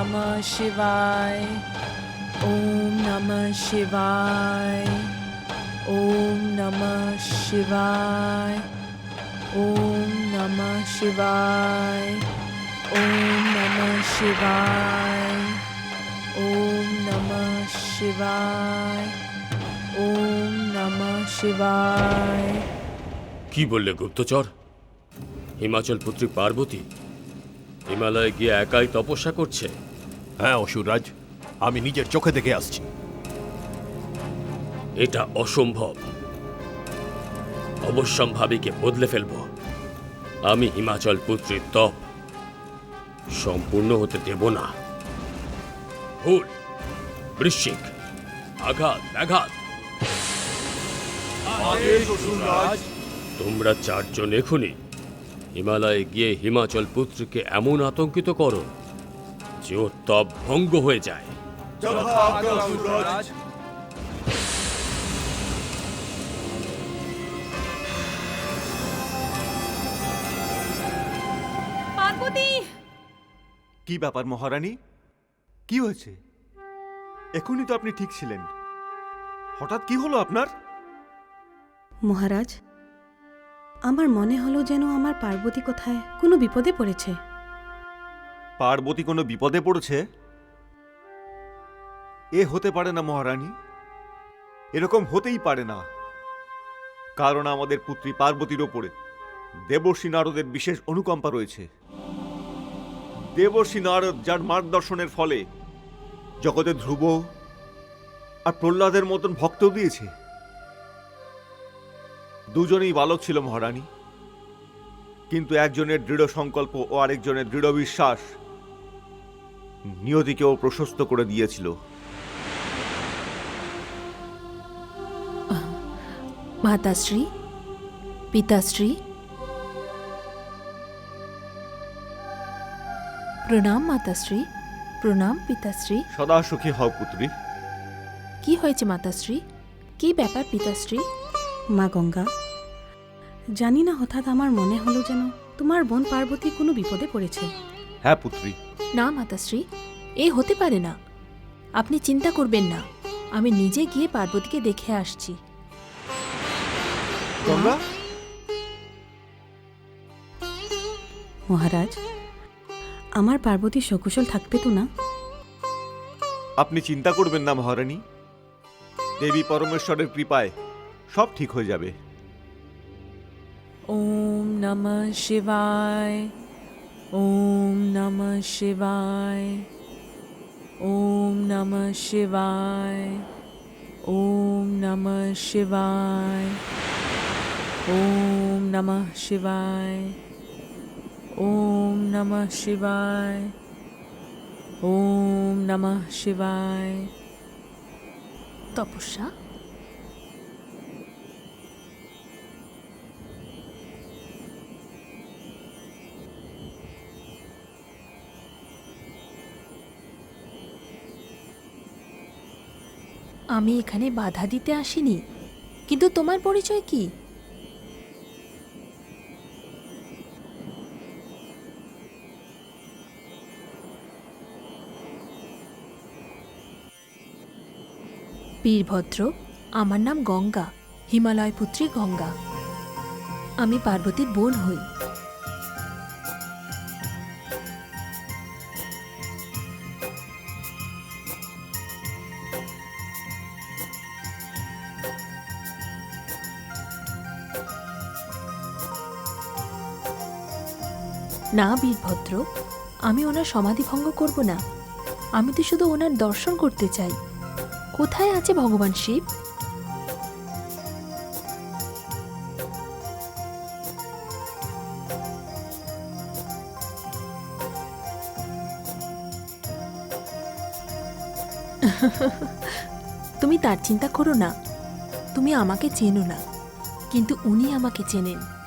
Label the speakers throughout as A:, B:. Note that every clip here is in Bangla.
A: নমঃ শিবায় ওম নমঃ শিবায় ওম নমঃ শিবায় ওম নমঃ শিবায় ওম নমঃ শিবায় ওম নমঃ শিবায় ওম নমঃ শিবায়
B: কি বললে গুপ্তচর? হিমাচল পুত্রী পার্বতী, হিমালয়ে গিয়ে একাই তপস্যা করছে।
C: হ্যাঁ অসুররাজ আমি নিজের চোখে দেখে আসছি।
B: এটা অসম্ভব। অবশ্যম্ভাবীকে বদলে ফেলব। আমি হিমাচল পুত্রীর তপ সম্পূর্ণ হতে দেব না। ভুল। বৃশ্চিক। আঘাত ব্যাঘাত। তোমরা চারজন এখনই হিমালয়ে গিয়ে হিমাচল পুত্রকে এমন আতঙ্কিত করো যে ওর তপ ভঙ্গ হয়ে যায়।
A: পার্বতী!
D: কি ব্যাপার মহারানী? কি হয়েছে? এখনই তো আপনি ঠিক ছিলেন। হঠাৎ কি হলো আপনার?
E: মহারাজ আমার মনে হলো যেন আমার পার্বতী কোথায় কোনো বিপদে পড়েছে।
D: পার্বতী কোনো বিপদে পড়েছে? এ হতে পারে না মহারানী। এরকম হতেই পারে না। কারণ আমাদের পুত্রী পার্বতীর ওপরে দেবর্ষী নারদের বিশেষ অনুকম্পা রয়েছে। দেবর্ষী নারদ যার মার্গদর্শনের ফলে জগতে ধ্রুব আর প্রহ্লাদের মতন ভক্ত দিয়েছে। দুজনেই বালক ছিল মহারানী। কিন্তু একজনের দৃঢ় সংকল্প ও আরেকজনের দৃঢ় বিশ্বাস নিয়তিকেও প্রশস্ত করে দিয়েছিল।
F: মাতাশ্রী? পিতাশ্রী? প্রণাম মাতাশ্রী। প্রণাম পিতাশ্রী।
D: সদা সুখী হও পুত্রী।
F: কি হয়েছে মাতাশ্রী? কি ব্যাপার পিতাশ্রী?
E: মা গঙ্গা জানি না হঠাৎ আমার মনে হলো যেন তোমার বোন পার্বতী কোনো বিপদে পড়েছে।
D: হ্যাঁ পুত্রী।
F: না মাতাশ্রী এ হতে পারে না। আপনি চিন্তা করবেন না আমি নিজে গিয়ে পার্বতীকে দেখে আসছি।
E: মহারাজ আমার পার্বতী সকুশল থাকবে তো না?
D: আপনি চিন্তা করবেন না মহারানী। দেবী পরমেশ্বরের কৃপায় সব ঠিক হয়ে যাবে।
A: ওম নমঃ শিবায়। ওম নমঃ শিবায় ওম নমঃ শিবায় ওম নমঃ শিবায় ওম নমঃ শিবায় ওম নমঃ শিবায় ওম নমঃ শিবায়
F: তপস্যা আমি এখানে বাধা দিতে আসিনি। কিন্তু তোমার পরিচয় কি? বীরভদ্র, আমার নাম গঙ্গা, হিমালয় পুত্রী গঙ্গা। আমি পার্বতীর বোন হই। না, বীরভদ্র, আমি ওনার সমাধি ভঙ্গ করব না। আমি তো শুধু ওনার দর্শন করতে চাই। কোথায় আছে ভগবান শিব? তুমি তার চিন্তা করো না। তুমি আমাকে চেনো না। কিন্তু উনি আমাকে চেনেন।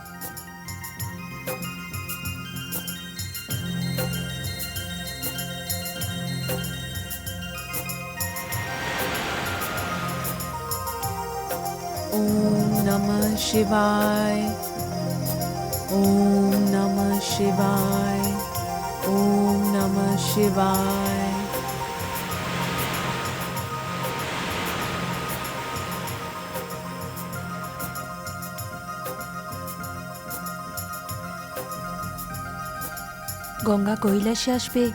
A: नमः शिवाय। ॐ नमः शिवाय। ॐ नमः शिवाय।
F: গঙ্গা কৈলাসে আসবে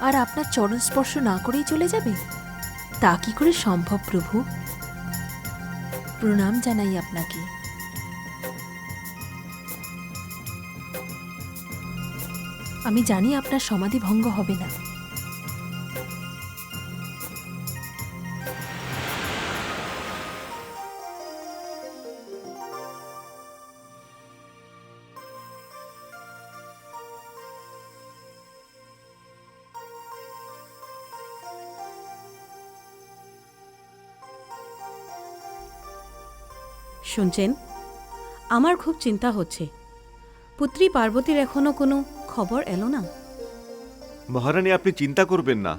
F: আর আপনার চরণ স্পর্শ না করেই চলে যাবে? তা কি করে সম্ভব প্রভু? প্রণাম জানাই আপনাকে। আমি জানি আপনার সমাধি ভঙ্গ হবে না।
E: শুনছেন? আমার খুব চিন্তা হচ্ছে। পুত্রী পার্বতীর এখনও কোনো খবর এলো না?
D: মহারানী আপনি চিন্তা করবেন না।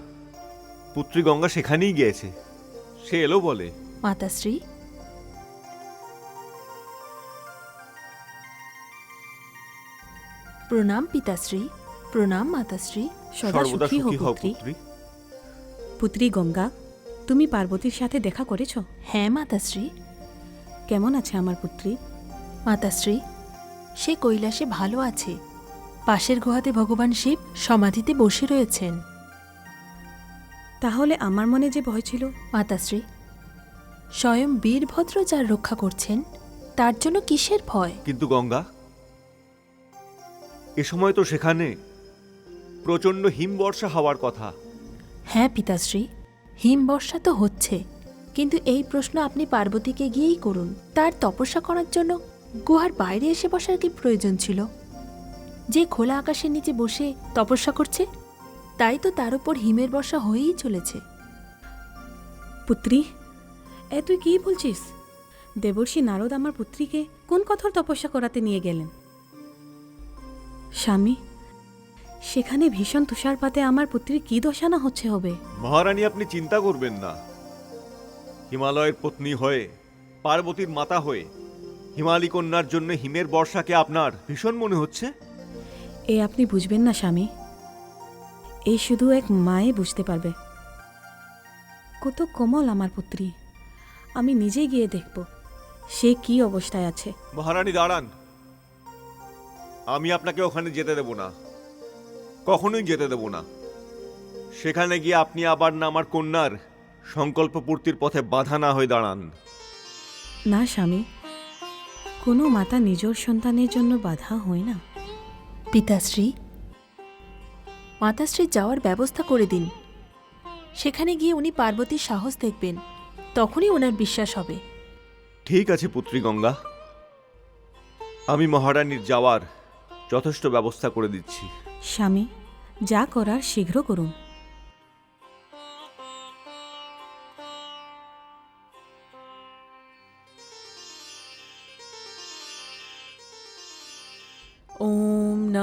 D: পুত্রী গঙ্গা সেখানেই গিয়েছে। সে এলো বলে।
F: মাতাশ্রী। প্রণাম পিতাশ্রী প্রণাম মাতাশ্রী
E: সদা
D: সর্বদা
E: সুখী হো
D: সুখী হও
E: পুত্রী।
D: পুত্রী।
E: পুত্রী গঙ্গা তুমি পার্বতীর সাথে দেখা করেছ?
F: হ্যাঁ মাতাশ্রী।
E: কেমন আছে আমার পুত্রী?
F: মাতাশ্রী সে কৈলাসে ভালো আছে। পাশের গুহাতে ভগবান শিব সমাধিতে বসে রয়েছেন।
E: তাহলে আমার মনে যে ভয় ছিল?
F: মাতাশ্রী স্বয়ং বীরভদ্র যার রক্ষা করছেন তার জন্য কিসের ভয়?
D: কিন্তু গঙ্গা এ সময় তো সেখানে প্রচণ্ড হিমবর্ষা হওয়ার কথা।
F: হ্যাঁ পিতাশ্রী হিমবর্ষা তো হচ্ছে। কিন্তু এই প্রশ্ন আপনি পার্বতীকে গিয়েই করুন। তার তপস্যা করার জন্য গুহার বাইরে এসে বসার কি প্রয়োজন ছিল? যে খোলা আকাশের নিচে বসে তপস্যা করছে তাই তো তার উপর হিমের বর্ষা হয়েই চলেছে।
E: পুত্রী এ তুই কি বলছিস? দেবর্ষী নারদ আমার পুত্রীকে কোন কথার তপস্যা করাতে নিয়ে গেলেন? স্বামী সেখানে ভীষণ তুষারপাতে আমার পুত্রীর কি দশানা হচ্ছে হবে?
D: মহারানী আপনি চিন্তা করবেন না। হিমালয়ের পত্নী হয়ে পার্বতীর মাতা হয়ে হিমালী কন্যার জন্য হিমের বর্ষাকে আপনার ভীষণ মনে হচ্ছে?
E: এ আপনি বুঝবেন না স্বামী। এই শুধু এক মায়ে বুঝতে পারবে। কত কোমল আমার পুত্রী। আমি নিজে গিয়ে দেখব সে কি অবস্থায় আছে।
D: মহারানী দাঁড়ান। আমি আপনাকে ওখানে যেতে দেব না। কখনোই যেতে দেব না। সেখানে গিয়ে আপনি আবার না আমার কন্যার সংকল্প পূর্তির পথে বাধা না হয়ে দাঁড়ান।
E: না স্বামী। কোনো মাতা নিজের সন্তানের জন্য বাধা হয় না।
F: পিতাশ্রী মাতাশ্রী যাওয়ার ব্যবস্থা করে দিন। সেখানে গিয়ে উনি পার্বতীর সাহস দেখবেন। তখনই ওনার বিশ্বাস হবে।
D: ঠিক আছে পুত্রী গঙ্গা। আমি মহারানীর যাওয়ার যথেষ্ট ব্যবস্থা করে দিচ্ছি।
E: স্বামী যা করার শীঘ্র করুন।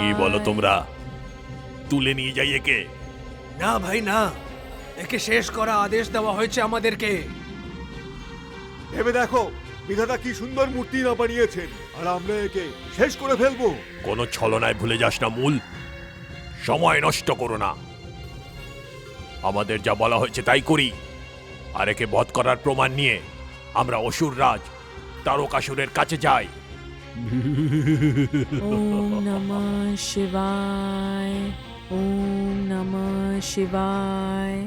C: কি বলো তোমরা? তুলে নিয়ে যাই একে।
G: না ভাই না। একে শেষ করা আদেশ দেওয়া হয়েছে আমাদেরকে।
D: ভেবে দেখো বিধাতা কি সুন্দর মূর্তি না বানিয়েছেন আর আমরা একে শেষ করে ফেলব।
C: কোনো ছলনায় ভুলে যাস না মূল। সময় নষ্ট করো না। আমাদের যা বলা হয়েছে তাই করি। আর একে বধ করার প্রমাণ নিয়ে আমরা অসুর রাজ তারকাসুরের কাছে যাই
A: ওম নমঃ শিবায় ওম নমঃ শিবায়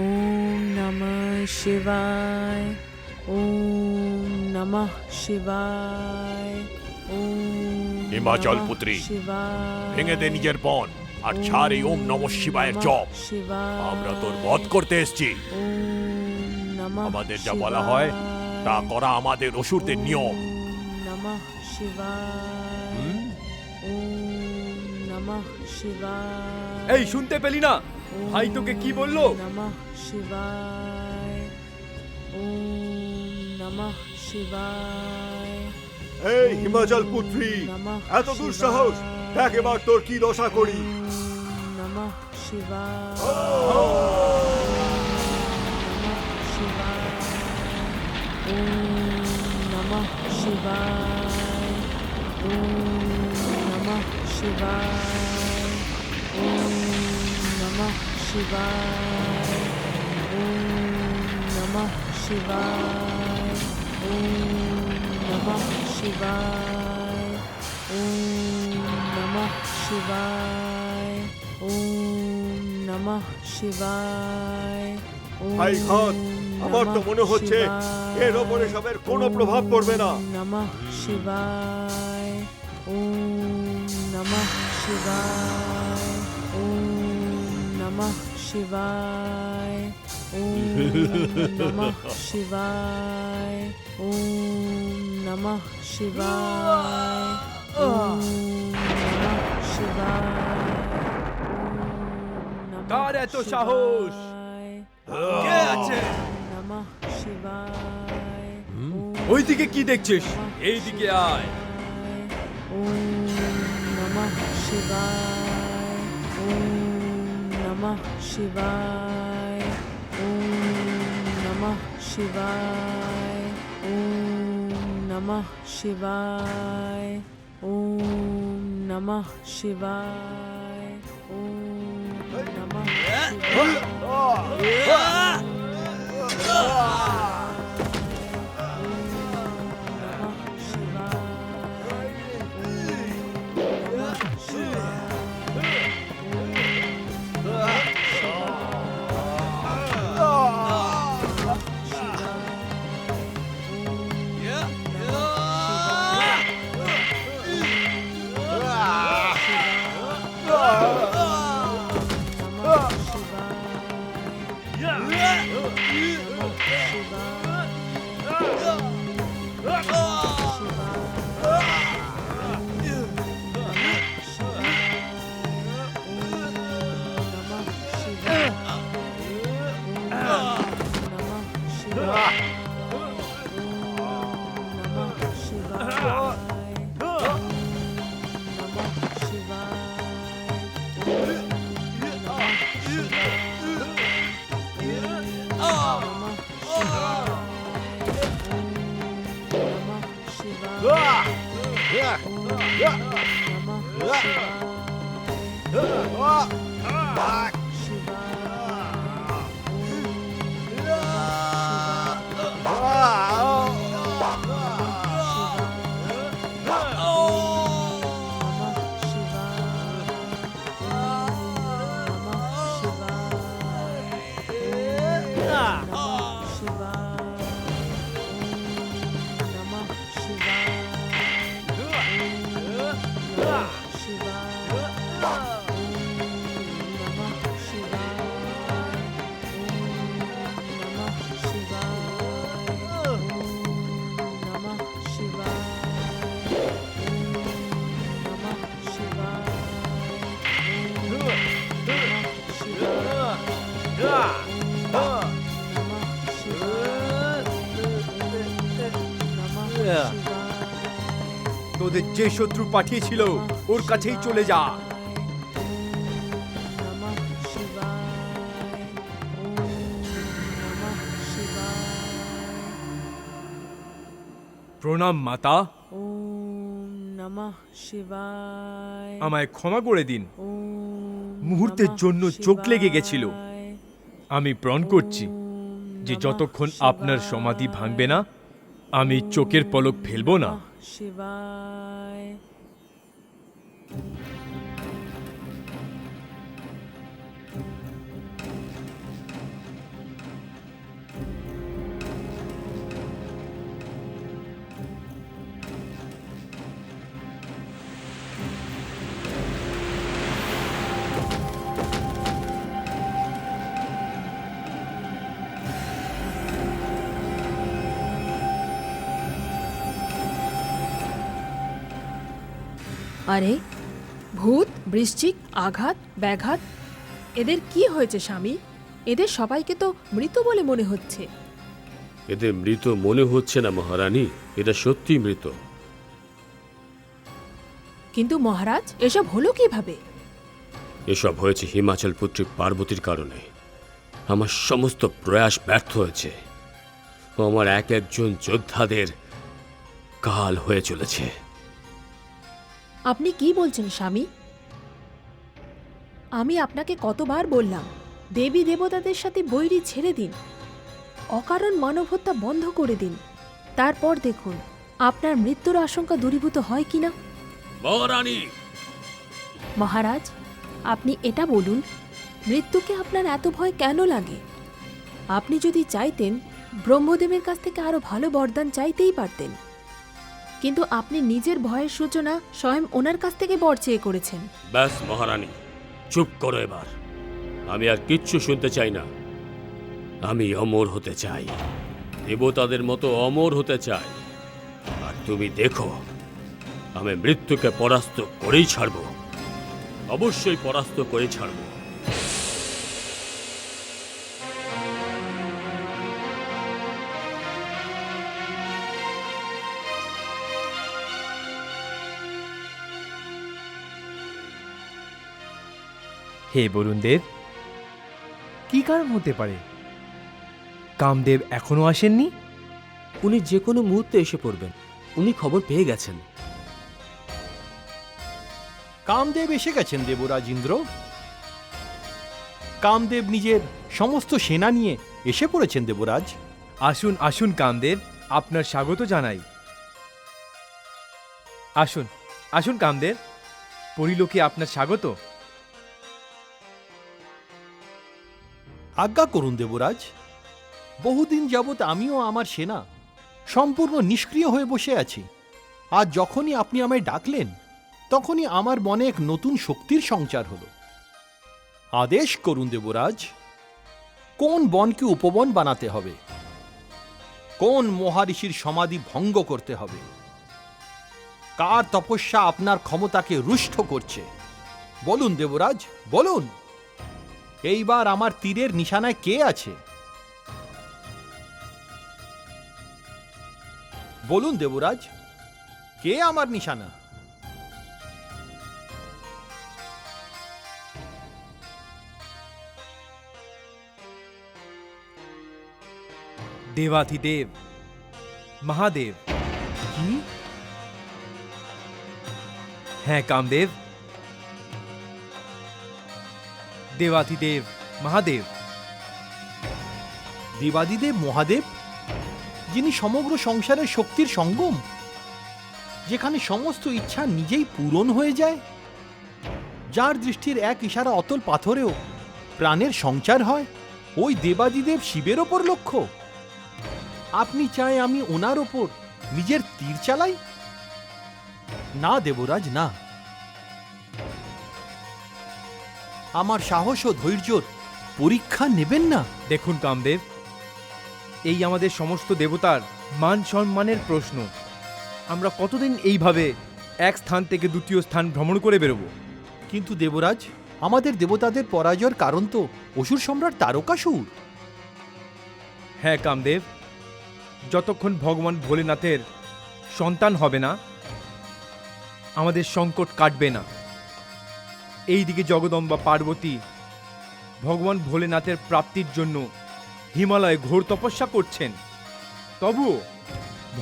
A: ওম নমঃ শিবায় ওম নমঃ শিবায়
C: হিমাচল পুত্রী ভেঙে দে নিজের বন আর ছাড় এই ওম নম শিবায়ের জপ। আমরা তোর বধ করতে এসছি। আমাদের যা বলা হয় তা করা আমাদের অসুরদের নিয়ম।
A: নমঃ শিবায়। ওম নমঃ শিবায়।
H: এই শুনতে পেলি না? ভাই তোকে কি বলল?
A: নমঃ শিবায়। ওম নমঃ শিবায়।
D: এই হিমাচল পুত্রী
A: নমঃ
D: এত দুঃসাহস
A: শিবায়।
D: দেখ এবার তোর কি দশা করি?
A: নমঃ শিবায়। নমঃ শিবায় নমঃ শিবায় নমঃ শিবায় নমঃ শিবায় নমঃ শিবায় নমঃ শিবায় নমঃ শিবায়
D: ভাই ঘাত আমার তো মনে হচ্ছে এর ওপরে সবের কোনো প্রভাব পড়বে না।
A: নমঃ শিবায় ওম নমঃ শিবায় ওম নমঃ শিবায় ওম নমঃ শিবায় ওম নমঃ শিবায় ওম নমঃ শিবায়
H: কার এত সাহস? কে আছে? ওইদিকে কি দেখছিস? এইদিকে আয়।
A: ওম নমঃ শিবায়। ওম নমঃ শিবায়। ওম নমঃ শিবায়। ওম নমঃ শিবায়। ওম নমঃ শিবায়। ওম নমঃ শিবায়। Şuradan. 饿饿饿饿
H: তোদের যে শত্রু পাঠিয়েছিল, ওর কাছেই চলে যা। প্রণাম, মাতা। আমায় ক্ষমা করে দিন। মুহূর্তের জন্য চোখ লেগে গেছিল। আমি প্রণ করছি যে যতক্ষণ আপনার সমাধি ভাঙবে না, আমি চোখের পলক ফেলব না।
A: Shivai.
F: আরে ভূত বৃশ্চিক আঘাত ব্যাঘাত এদের কি হয়েছে স্বামী? এদের সবাইকে তো মৃত বলে মনে হচ্ছে।
B: এদের মৃত মনে হচ্ছে না মহারানী। এটা সত্যি মৃত।
F: কিন্তু মহারাজ এসব হলো কীভাবে?
B: এসব হয়েছে হিমাচল পুত্রী পার্বতীর কারণে। আমার সমস্ত প্রয়াস ব্যর্থ হয়েছে। আমার এক একজন যোদ্ধাদের কাল হয়ে চলেছে।
F: আপনি কি বলছেন স্বামী? আমি আপনাকে কতবার বললাম দেবী দেবতাদের সাথে বৈরি ছেড়ে দিন অকারণ মানব হত্যা বন্ধ করে দিন। তারপর দেখুন আপনার মৃত্যুর আশঙ্কা দূরীভূত হয় কিনা
B: মহারানী!
F: মহারাজ আপনি এটা বলুন মৃত্যুকে আপনার এত ভয় কেন লাগে? আপনি যদি চাইতেন ব্রহ্মদেবের কাছ থেকে আরও ভালো বরদান চাইতেই পারতেন। কিন্তু আপনি নিজের ভয়ের সূচনা স্বয়ং ওনার কাছ থেকে বর চেয়ে করেছেন।
B: ব্যাস, মহারানী। চুপ করো এবার। আমি আর কিচ্ছু শুনতে চাই না। আমি অমর হতে চাই। দেবতাদের মতো অমর হতে চাই। আর তুমি দেখো, আমি মৃত্যুকে পরাস্ত করেই ছাড়ব। অবশ্যই পরাস্ত করে ছাড়ব।
H: হে বরুণ দেব কি কারণ হতে পারে? কামদেব এখনও আসেননি?
I: উনি যে কোনো মুহূর্তে এসে পড়বেন। উনি খবর পেয়ে গেছেন।
J: কামদেব এসে গেছেন দেবরাজ ইন্দ্র কামদেব নিজের সমস্ত সেনা নিয়ে এসে পড়েছেন দেবরাজ।
H: আসুন আসুন কামদেব আপনার স্বাগত জানাই। আসুন আসুন কামদেব পরিলোকে আপনার স্বাগত।
J: আজ্ঞা করুন দেবরাজ, বহুদিন যাবৎ আমিও আমার সেনা সম্পূর্ণ নিষ্ক্রিয় হয়ে বসে আছি। আর যখনই আপনি আমায় ডাকলেন, তখনই আমার মনে এক নতুন শক্তির সঞ্চার হল। আদেশ করুন দেবরাজ, কোন বনকে উপবন বানাতে হবে? কোন মহারিষির সমাধি ভঙ্গ করতে হবে? কার তপস্যা আপনার ক্ষমতাকে রুষ্ট করছে? বলুন দেবরাজ, বলুন। এইবার আমার তীরের নিশানায় কে আছে? বলুন দেবরাজ কে আমার নিশানা?
H: দেবাধিদেব মহাদেব। হ্যাঁ কামদেব। দেবাধিদেব মহাদেব।
J: দেবাদিদেব, মহাদেব? যিনি সমগ্র সংসারের শক্তির সঙ্গম, যেখানে সমস্ত ইচ্ছা নিজেই পূরণ হয়ে যায়, যার দৃষ্টির এক ইশারা অতল পাথরেও প্রাণের সঞ্চার হয়, ওই দেবাদিদেব শিবের ওপর লক্ষ্য। আপনি চাই আমি ওনার ওপর নিজের তীর চালাই? না দেবরাজ, না। আমার সাহস ও ধৈর্যর পরীক্ষা নেবেন না?
H: দেখুন কামদেব এই আমাদের সমস্ত দেবতার মান সম্মানের প্রশ্ন। আমরা কতদিন এইভাবে এক স্থান থেকে দ্বিতীয় স্থান ভ্রমণ করে বেরোবো?
J: কিন্তু দেবরাজ আমাদের দেবতাদের পরাজয়ের কারণ তো অসুর সম্রাট তারকাসুর।
H: হ্যাঁ কামদেব যতক্ষণ ভগবান ভোলেনাথের সন্তান হবে না আমাদের সংকট কাটবে না। এইদিকে জগদম্বা পার্বতী ভগবান ভোলেনাথের প্রাপ্তির জন্য হিমালয়ে ঘোর তপস্যা করছেন। তবুও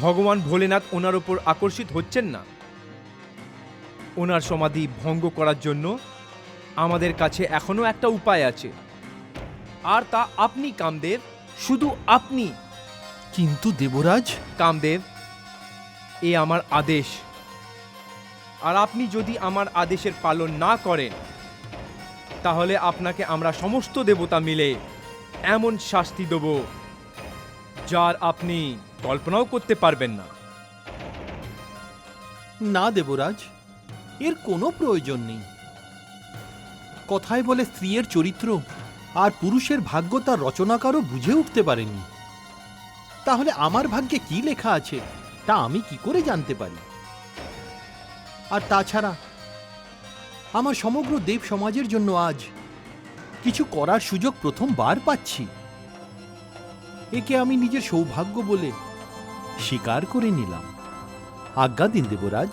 H: ভগবান ভোলেনাথ ওনার ওপর আকর্ষিত হচ্ছেন না। ওনার সমাধি ভঙ্গ করার জন্য আমাদের কাছে এখনও একটা উপায় আছে। আর তা আপনি কামদেব শুধু আপনি।
J: কিন্তু দেবরাজ?
H: কামদেব এ আমার আদেশ। আর আপনি যদি আমার আদেশের পালন না করেন, তাহলে আপনাকে আমরা সমস্ত দেবতা মিলে এমন শাস্তি দেব যার আপনি কল্পনাও করতে পারবেন না।
J: না দেবরাজ, এর কোনো প্রয়োজন নেই। কথায় বলে স্ত্রীর চরিত্র আর পুরুষের ভাগ্য তার রচনাকারও বুঝে উঠতে পারেনি। তাহলে আমার ভাগ্যে কি লেখা আছে, তা আমি কি করে জানতে পারি? আর তাছাড়া আমার সমগ্র দেব সমাজের জন্য আজ কিছু করার সুযোগ প্রথমবার পাচ্ছি। একে আমি নিজের সৌভাগ্য বলে স্বীকার করে নিলাম। আজ্ঞা দিন দেবরাজ।